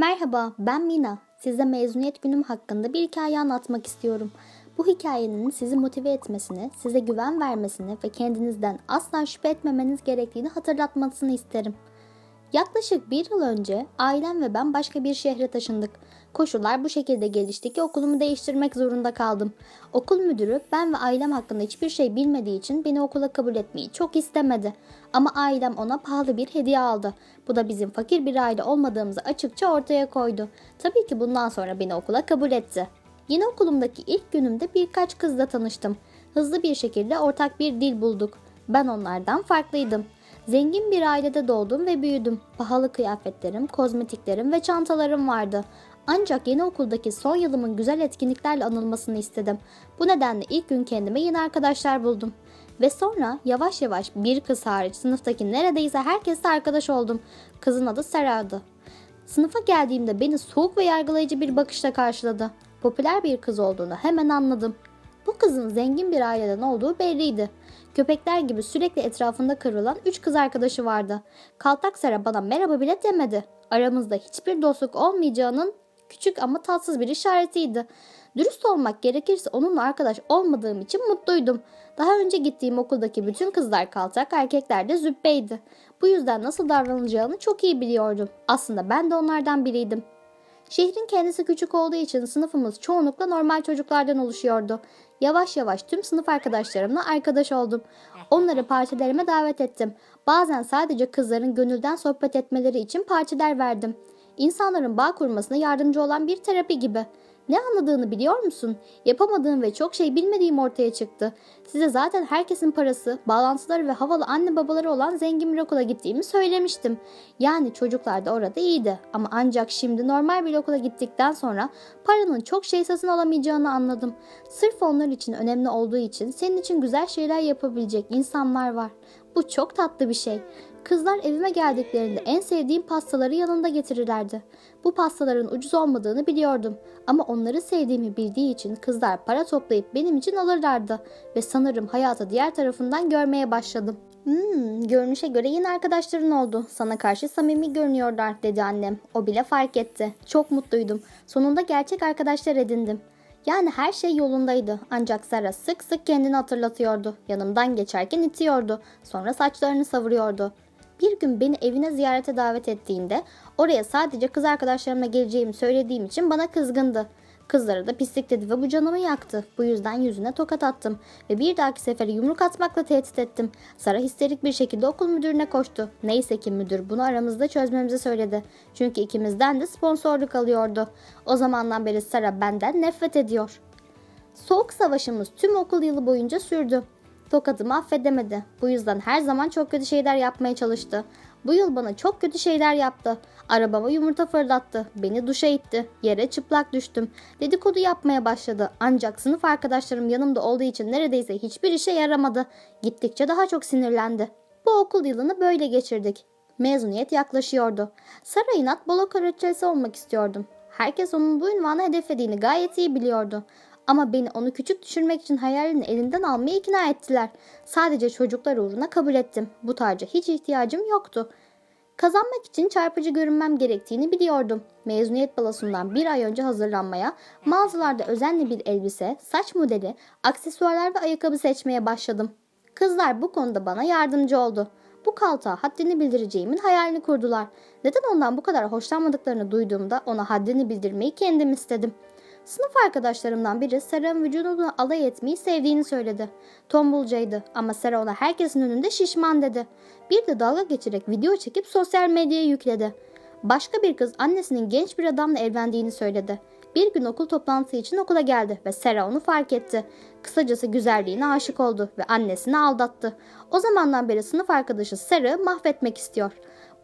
Merhaba, ben Mina. Size mezuniyet günüm hakkında bir hikaye anlatmak istiyorum. Bu hikayenin sizi motive etmesini, size güven vermesini ve kendinizden asla şüphe etmemeniz gerektiğini hatırlatmasını isterim. Yaklaşık bir yıl önce ailem ve ben başka bir şehre taşındık. Koşullar bu şekilde gelişti ki okulumu değiştirmek zorunda kaldım. Okul müdürü ben ve ailem hakkında hiçbir şey bilmediği için beni okula kabul etmeyi çok istemedi. Ama ailem ona pahalı bir hediye aldı. Bu da bizim fakir bir aile olmadığımızı açıkça ortaya koydu. Tabii ki bundan sonra beni okula kabul etti. Yeni okulumdaki ilk günümde birkaç kızla tanıştım. Hızlı bir şekilde ortak bir dil bulduk. Ben onlardan farklıydım. Zengin bir ailede doğdum ve büyüdüm. Pahalı kıyafetlerim, kozmetiklerim ve çantalarım vardı. Ancak yeni okuldaki son yılımın güzel etkinliklerle anılmasını istedim. Bu nedenle ilk gün kendime yeni arkadaşlar buldum. Ve sonra yavaş yavaş bir kız hariç sınıftaki neredeyse herkesle arkadaş oldum. Kızın adı Sera'dı. Sınıfa geldiğimde beni soğuk ve yargılayıcı bir bakışla karşıladı. Popüler bir kız olduğunu hemen anladım. Kızın zengin bir aileden olduğu belliydi. Köpekler gibi sürekli etrafında kırılan üç kız arkadaşı vardı. Kaltak Sera bana merhaba bile demedi. Aramızda hiçbir dostluk olmayacağının küçük ama tatsız bir işaretiydi. Dürüst olmak gerekirse onunla arkadaş olmadığım için mutluydum. Daha önce gittiğim okuldaki bütün kızlar kaltak, erkekler de züppeydi. Bu yüzden nasıl davranılacağını çok iyi biliyordum. Aslında ben de onlardan biriydim. Şehrin kendisi küçük olduğu için sınıfımız çoğunlukla normal çocuklardan oluşuyordu. Yavaş yavaş tüm sınıf arkadaşlarımla arkadaş oldum. Onları partilerime davet ettim. Bazen sadece kızların gönülden sohbet etmeleri için partiler verdim. İnsanların bağ kurmasına yardımcı olan bir terapi gibi. Ne anladığını biliyor musun? Yapamadığım ve çok şey bilmediğim ortaya çıktı. Size zaten herkesin parası, bağlantıları ve havalı anne babaları olan zengin bir okula gittiğimi söylemiştim. Yani çocuklar da orada iyiydi. Ama ancak şimdi normal bir okula gittikten sonra paranın çok şey satın alamayacağını anladım. Sırf onlar için önemli olduğu için senin için güzel şeyler yapabilecek insanlar var. Bu çok tatlı bir şey. Kızlar evime geldiklerinde en sevdiğim pastaları yanında getirirlerdi. Bu pastaların ucuz olmadığını biliyordum ama onları sevdiğimi bildiği için kızlar para toplayıp benim için alırlardı ve sanırım hayatı diğer tarafından görmeye başladım. Hmm, görünüşe göre yeni arkadaşların oldu. Sana karşı samimi görünüyorlar dedi annem. O bile fark etti. Çok mutluydum. Sonunda gerçek arkadaşlar edindim. Yani her şey yolundaydı ancak Sara sık sık kendini hatırlatıyordu. Yanımdan geçerken itiyordu. Sonra saçlarını savuruyordu. Bir gün beni evine ziyarete davet ettiğinde oraya sadece kız arkadaşlarımla geleceğimi söylediğim için bana kızgındı. Kızlara da pislik dedi ve bu canımı yaktı. Bu yüzden yüzüne tokat attım ve bir dahaki sefere yumruk atmakla tehdit ettim. Sara histerik bir şekilde okul müdürüne koştu. Neyse ki müdür bunu aramızda çözmemizi söyledi. Çünkü ikimizden de sponsorluk alıyordu. O zamandan beri Sara benden nefret ediyor. Soğuk savaşımız tüm okul yılı boyunca sürdü. Tokatımı affedemedi. Bu yüzden her zaman çok kötü şeyler yapmaya çalıştı. Bu yıl bana çok kötü şeyler yaptı. Arabama yumurta fırlattı. Beni duşa itti. Yere çıplak düştüm. Dedikodu yapmaya başladı. Ancak sınıf arkadaşlarım yanımda olduğu için neredeyse hiçbir işe yaramadı. Gittikçe daha çok sinirlendi. Bu okul yılını böyle geçirdik. Mezuniyet yaklaşıyordu. Sara inat balo kraliçesi olmak istiyordum. Herkes onun bu ünvanı hedeflediğini gayet iyi biliyordu. Ama beni onu küçük düşürmek için hayalini elinden almaya ikna ettiler. Sadece çocuklar uğruna kabul ettim. Bu tarca hiç ihtiyacım yoktu. Kazanmak için çarpıcı görünmem gerektiğini biliyordum. Mezuniyet balosundan bir ay önce hazırlanmaya, mağazalarda özenli bir elbise, saç modeli, aksesuarlar ve ayakkabı seçmeye başladım. Kızlar bu konuda bana yardımcı oldu. Bu kaltağa haddini bildireceğimin hayalini kurdular. Neden ondan bu kadar hoşlanmadıklarını duyduğumda ona haddini bildirmeyi kendim istedim. Sınıf arkadaşlarımdan biri Sara'nın vücudunu alay etmeyi sevdiğini söyledi. Tombulcaydı ama Sara ona herkesin önünde şişman dedi. Bir de dalga geçerek video çekip sosyal medyaya yükledi. Başka bir kız annesinin genç bir adamla evlendiğini söyledi. Bir gün okul toplantısı için okula geldi ve Sera onu fark etti. Kısacası güzelliğine aşık oldu ve annesini aldattı. O zamandan beri sınıf arkadaşı Sara'yı mahvetmek istiyor.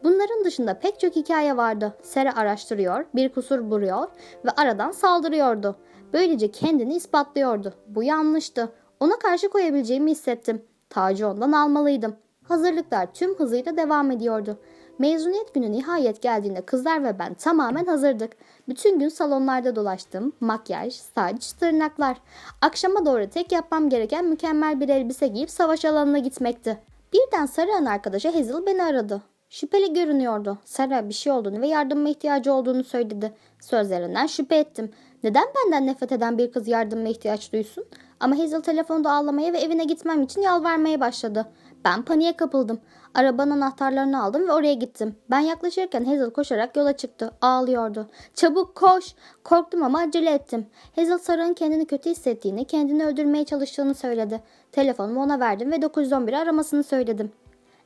Bunların dışında pek çok hikaye vardı. Sera araştırıyor, bir kusur buluyor ve aradan saldırıyordu. Böylece kendini ispatlıyordu. Bu yanlıştı. Ona karşı koyabileceğimi hissettim. Tacı ondan almalıydım. Hazırlıklar tüm hızıyla devam ediyordu. Mezuniyet günü nihayet geldiğinde kızlar ve ben tamamen hazırdık. Bütün gün salonlarda dolaştım. Makyaj, saç, tırnaklar. Akşama doğru tek yapmam gereken mükemmel bir elbise giyip savaş alanına gitmekti. Birden Sarıhan arkadaşı Hazel beni aradı. Şüpheli görünüyordu. Sera bir şey olduğunu ve yardıma ihtiyacı olduğunu söyledi. Sözlerinden şüphe ettim. Neden benden nefret eden bir kız yardıma ihtiyaç duysun? Ama Hazel telefonda ağlamaya ve evine gitmem için yalvarmaya başladı. Ben paniğe kapıldım. Arabanın anahtarlarını aldım ve oraya gittim. Ben yaklaşırken Hazel koşarak yola çıktı. Ağlıyordu. Çabuk koş. Korktum ama acele ettim. Hazel Sarah'ın kendini kötü hissettiğini, kendini öldürmeye çalıştığını söyledi. Telefonumu ona verdim ve 911 aramasını söyledim.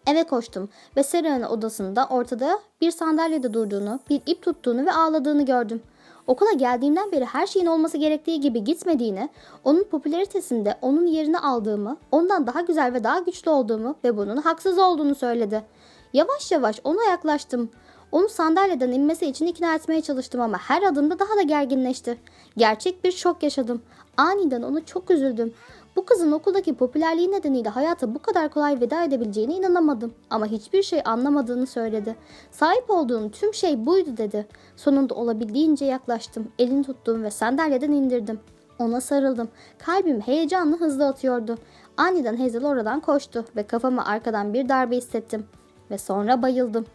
Eve koştum ve Sarah'ın odasında ortada bir sandalyede durduğunu, bir ip tuttuğunu ve ağladığını gördüm. Okula geldiğimden beri her şeyin olması gerektiği gibi gitmediğini, onun popülaritesinde onun yerini aldığımı, ondan daha güzel ve daha güçlü olduğumu ve bunun haksız olduğunu söyledi. Yavaş yavaş ona yaklaştım. Onu sandalyeden inmesi için ikna etmeye çalıştım ama her adımda daha da gerginleşti. Gerçek bir şok yaşadım. Aniden ona çok üzüldüm. Bu kızın okuldaki popülerliği nedeniyle hayata bu kadar kolay veda edebileceğine inanamadım. Ama hiçbir şey anlamadığını söyledi. Sahip olduğum tüm şey buydu dedi. Sonunda olabildiğince yaklaştım. Elini tuttum ve sandalyeden indirdim. Ona sarıldım. Kalbim heyecanlı hızlı atıyordu. Aniden Hazel oradan koştu ve kafama arkadan bir darbe hissettim. Ve sonra bayıldım.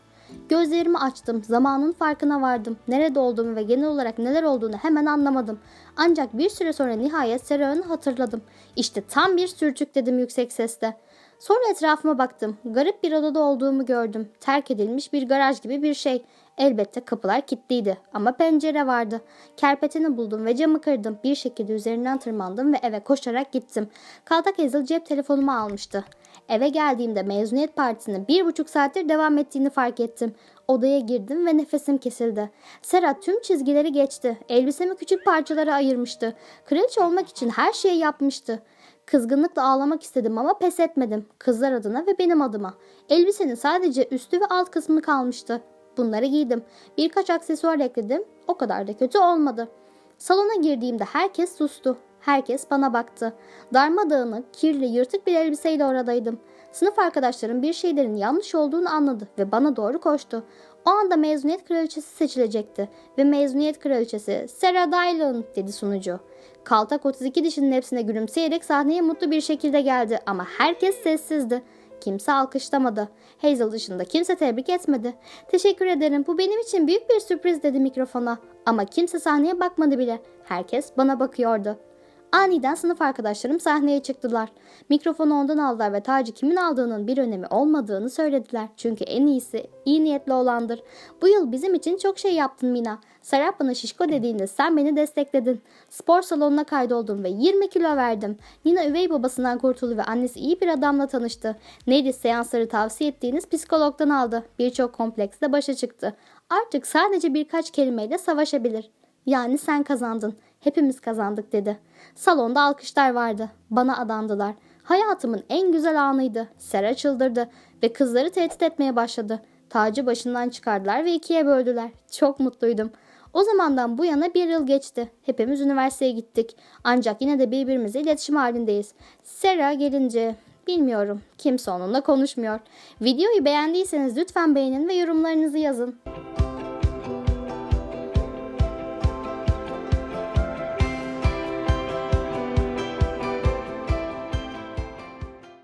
Gözlerimi açtım. Zamanın farkına vardım. Nerede olduğumu ve genel olarak neler olduğunu hemen anlamadım. Ancak bir süre sonra nihayet Sera'nı hatırladım. İşte tam bir sürçük dedim yüksek sesle. Sonra etrafıma baktım. Garip bir odada olduğumu gördüm. Terk edilmiş bir garaj gibi bir şey. Elbette kapılar kilitliydi ama pencere vardı. Kerpeteni buldum ve camı kırdım. Bir şekilde üzerinden tırmandım ve eve koşarak gittim. Kaltak Hazel cep telefonumu almıştı. Eve geldiğimde mezuniyet partisinin bir buçuk saattir devam ettiğini fark ettim. Odaya girdim ve nefesim kesildi. Serhat tüm çizgileri geçti. Elbisemi küçük parçalara ayırmıştı. Kraliçe olmak için her şeyi yapmıştı. Kızgınlıkla ağlamak istedim ama pes etmedim. Kızlar adına ve benim adıma. Elbisenin sadece üstü ve alt kısmı kalmıştı. Bunları giydim. Birkaç aksesuar ekledim. O kadar da kötü olmadı. Salona girdiğimde herkes sustu. Herkes bana baktı. Darmadağınık, kirli, yırtık bir elbiseyle oradaydım. Sınıf arkadaşlarım bir şeylerin yanlış olduğunu anladı ve bana doğru koştu. O anda mezuniyet kraliçesi seçilecekti ve mezuniyet kraliçesi Sarah Dillon dedi sunucu. Kaltak 32 dişinin hepsine gülümseyerek sahneye mutlu bir şekilde geldi ama herkes sessizdi. Kimse alkışlamadı. Hazel dışında kimse tebrik etmedi. Teşekkür ederim bu benim için büyük bir sürpriz dedi mikrofona. Ama kimse sahneye bakmadı bile. Herkes bana bakıyordu. Aniden sınıf arkadaşlarım sahneye çıktılar. Mikrofonu ondan aldılar ve tacı kimin aldığının bir önemi olmadığını söylediler. Çünkü en iyisi iyi niyetli olandır. Bu yıl bizim için çok şey yaptın Mina. Serap bana şişko dediğinde sen beni destekledin. Spor salonuna kaydoldum ve 20 kilo verdim. Nina üvey babasından kurtuldu ve annesi iyi bir adamla tanıştı. Neydi seansları tavsiye ettiğiniz psikologdan aldı. Birçok kompleksle başa çıktı. Artık sadece birkaç kelimeyle savaşabilir. Yani sen kazandın. Hepimiz kazandık dedi. Salonda alkışlar vardı. Bana adandılar. Hayatımın en güzel anıydı. Sera çıldırdı ve kızları tehdit etmeye başladı. Tacı başından çıkardılar ve ikiye böldüler. Çok mutluydum. O zamandan bu yana bir yıl geçti. Hepimiz üniversiteye gittik. Ancak yine de birbirimizle iletişim halindeyiz. Sera gelince bilmiyorum. Kimse onunla konuşmuyor. Videoyu beğendiyseniz lütfen beğenin ve yorumlarınızı yazın.